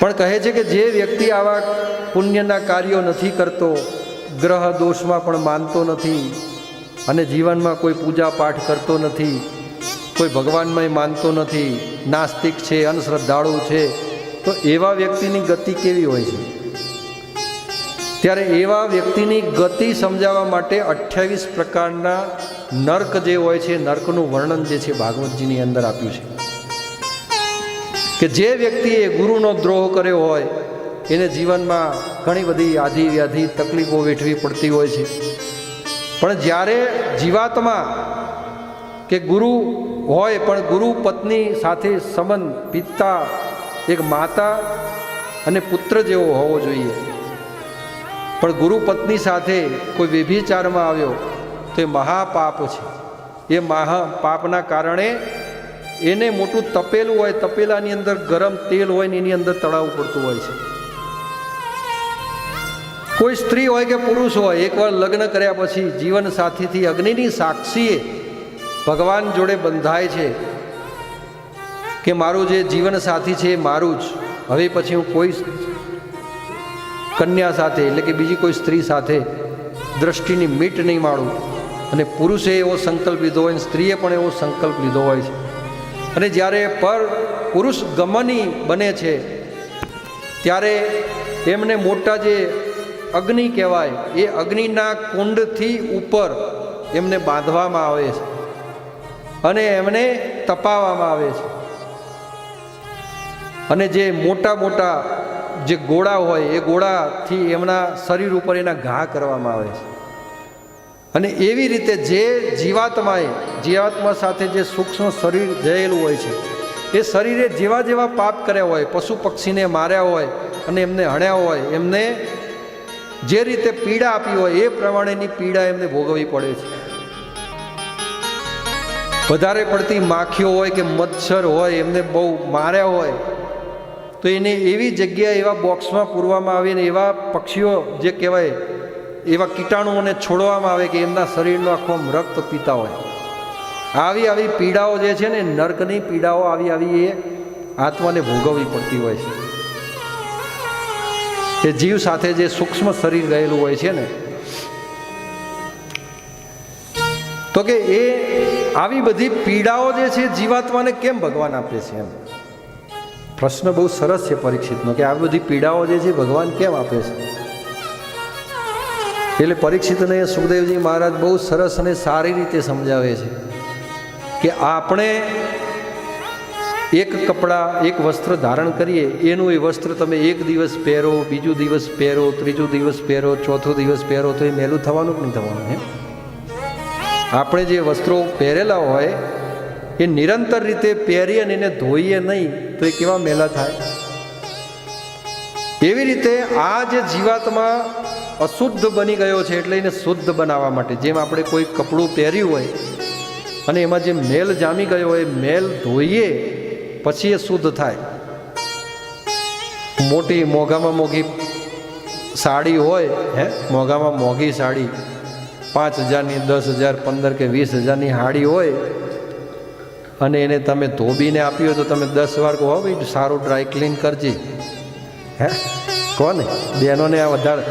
પણ કહે છે કે જે વ્યક્તિ આવા પુણ્યના કાર્યો નથી કરતો, ગ્રહ દોષમાં પણ માનતો નથી અને જીવનમાં કોઈ પૂજા પાઠ કરતો નથી, કોઈ ભગવાનમાં માનતો નથી, નાસ્તિક છે અંધશ્રદ્ધાળુ છે, તો એવા વ્યક્તિની ગતિ કેવી હોય છે? ત્યારે એવા વ્યક્તિની ગતિ સમજાવવા માટે અઠ્યાવીસ પ્રકારના નર્ક જે હોય છે, નર્કનું વર્ણન જે છે, ભાગવતજીની અંદર આપ્યું છે. કે જે વ્યક્તિએ ગુરુનો દ્રોહ કર્યો હોય, એને જીવનમાં ઘણી બધી આધિ વ્યાધિ તકલીફો વેઠવી પડતી હોય છે. પણ જ્યારે જીવાત્મા કે ગુરુ હોય, પણ ગુરુ પત્ની સાથે સંબંધ, પિતા એક માતા અને પુત્ર જેવો હોવો જોઈએ. પણ ગુરુ પત્ની સાથે કોઈ વ્યભિચારમાં આવ્યો તો એ મહાપાપ છે. એ મહાપાપના કારણે એને મોટું તપેલું હોય, તપેલાની અંદર ગરમ તેલ હોય ને એની અંદર તળાવવું પડતું હોય છે. કોઈ સ્ત્રી હોય કે પુરુષ હોય, એકવાર લગ્ન કર્યા પછી જીવન સાથીથી અગ્નિની સાક્ષીએ ભગવાન જોડે બંધાય છે કે મારું જે જીવન સાથી છે એ મારું જ. હવે પછી હું કોઈ કન્યા સાથે એટલે કે બીજી કોઈ સ્ત્રી સાથે દ્રષ્ટિની મીટ નહીં માણું. અને પુરુષે એવો સંકલ્પ લીધો હોય અને સ્ત્રીએ પણ એવો સંકલ્પ લીધો હોય છે. અને જ્યારે પર પુરુષ ગમની બને છે, ત્યારે એમને મોટા જે અગ્નિ કહેવાય, એ અગ્નિના કુંડથી ઉપર એમને બાંધવામાં આવે છે અને એમને તપાવવામાં આવે છે. અને જે મોટા મોટા જે ગોળા હોય, એ ગોળાથી એમના શરીર ઉપર એના ઘા કરવામાં આવે છે. અને એવી રીતે જે જીવાત્માએ, જીવાત્મા સાથે જે સૂક્ષ્મ શરીર જયેલું હોય છે, એ શરીરે જેવા જેવા પાપ કર્યા હોય, પશુ પક્ષીને માર્યા હોય અને એમને હણ્યા હોય, એમને જે રીતે પીડા આપી હોય, એ પ્રમાણેની પીડા એમને ભોગવવી પડે છે. વધારે પડતી માખીઓ હોય કે મચ્છર હોય, એમને બહુ માર્યા હોય, તો એને એવી જગ્યાએ, એવા બોક્સમાં પૂરવામાં આવીને એવા પક્ષીઓ, જે કહેવાય એવા કીટાણુઓને છોડવામાં આવે કે એમના શરીરનો આખો રક્ત પીતા હોય. આવી આવી પીડાઓ જે છે ને, નર્કની પીડાઓ આવી આવી એ આત્માને ભોગવવી પડતી હોય છે. એ જીવ સાથે જે સૂક્ષ્મ શરીર રહેલું હોય છે ને, તો કે એ આવી બધી પીડાઓ જે છે, જીવાત્માને કેમ ભગવાન આપે છે એમ? પ્રશ્ન બહુ સરસ છે પરીક્ષિતનો, કે આ બધી પીડાઓ જે છે, ભગવાન કેમ આપે છે? એટલે પરીક્ષિતને સુખદેવજી મહારાજ બહુ સરસ અને સારી રીતે સમજાવે છે કે આપણે એક કપડાં, એક વસ્ત્ર ધારણ કરીએ, એનું એ વસ્ત્ર તમે એક દિવસ પહેરો, બીજું દિવસ પહેરો, ત્રીજું દિવસ પહેરો, ચોથો દિવસ પહેરો, તો એ મેલું થવાનું કે નહીં થવાનું, એમ? આપણે જે વસ્ત્રો પહેરેલા હોય, એ નિરંતર રીતે પહેરીએ અને એને ધોઈએ નહીં, તો એ કેવા મેલા થાય? એવી રીતે આ જે જીવાતમાં અશુદ્ધ બની ગયો છે એટલે એને શુદ્ધ બનાવવા માટે. જેમ આપણે કોઈ કપડું પહેર્યું હોય અને એમાં જે મેલ જામી ગયો હોય, મેલ ધોઈએ, પછી એ શુદ્ધ થાય. મોટી મોંઘામાં મોંઘી સાડી હોય, હે? મોંઘામાં મોંઘી સાડી, પાંચ હજારની, દસ હજાર, પંદર કે વીસ હજારની હાડી હોય અને એને તમે ધોબીને આપી હોય તો તમે દસ વાર કહો ભાઈ, સારું ડ્રાય ક્લીન કરજે. હે? કોને? બહેનોને આ વધારે.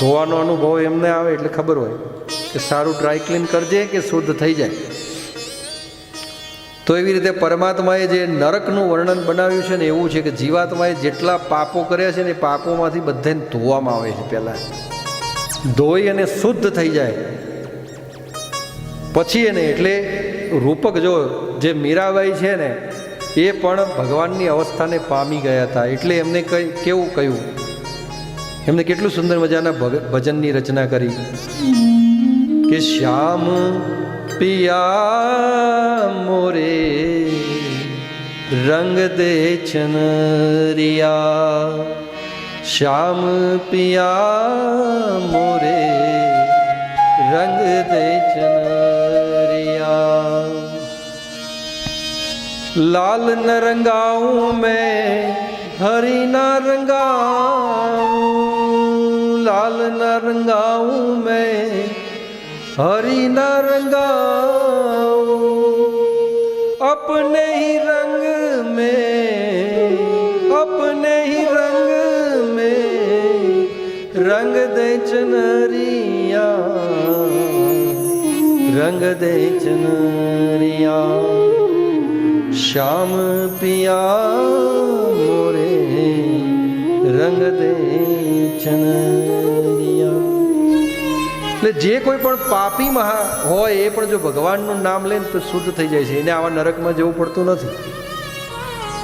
ધોવાનો અનુભવ એમને આવે એટલે ખબર હોય કે સારું ડ્રાય ક્લીન કરજે કે શુદ્ધ થઈ જાય. તો એવી રીતે પરમાત્માએ જે નરકનું વર્ણન બનાવ્યું છે ને એવું છે કે જીવાત્માએ જેટલા પાપો કર્યા છે ને એ પાપોમાંથી બધાને ધોવામાં આવે છે પહેલાં. ધોઈ અને શુદ્ધ થઈ જાય. પછી એને એટલે રૂપક જો જે મીરાબાઈ છે ને, એ પણ ભગવાનની અવસ્થાને પામી ગયા હતા. એટલે એમને કઈ કેવું કહ્યું? એમને કેટલું સુંદર મજાના ભજનની રચના કરી. કે શ્યામ પિયા મોરે રંગ દે ચનરિયા શ્યામ પિયા મોરે રંગ દે ચનરિયા લાલ ન રંગાઉં મેં હરિના રંગાઉં ਲਾਲ ਨਾ ਰੰਗਾਉ ਮੈਂ, ਹਰੀ ਨਾ ਰੰਗਾਉ। ਆਪਣੇ ਹੀ ਰੰਗ ਮੈਂ, ਆਪਣੇ ਹੀ ਰੰਗ ਮੈਂ, ਰੰਗ ਦੇ ਚਨਰੀਆਂ। ਰੰਗ ਦੇ ਚਨਰੀਆਂ, ਸ਼ਾਮ ਪਿਆ ਮੋਰੇ। રંગ દે એટલે જે કોઈ પણ પાપી મહા હોય એ પણ જો ભગવાનનું નામ લે ને તો શુદ્ધ થઈ જાય છે. એને આવા નરકમાં જવું પડતું નથી.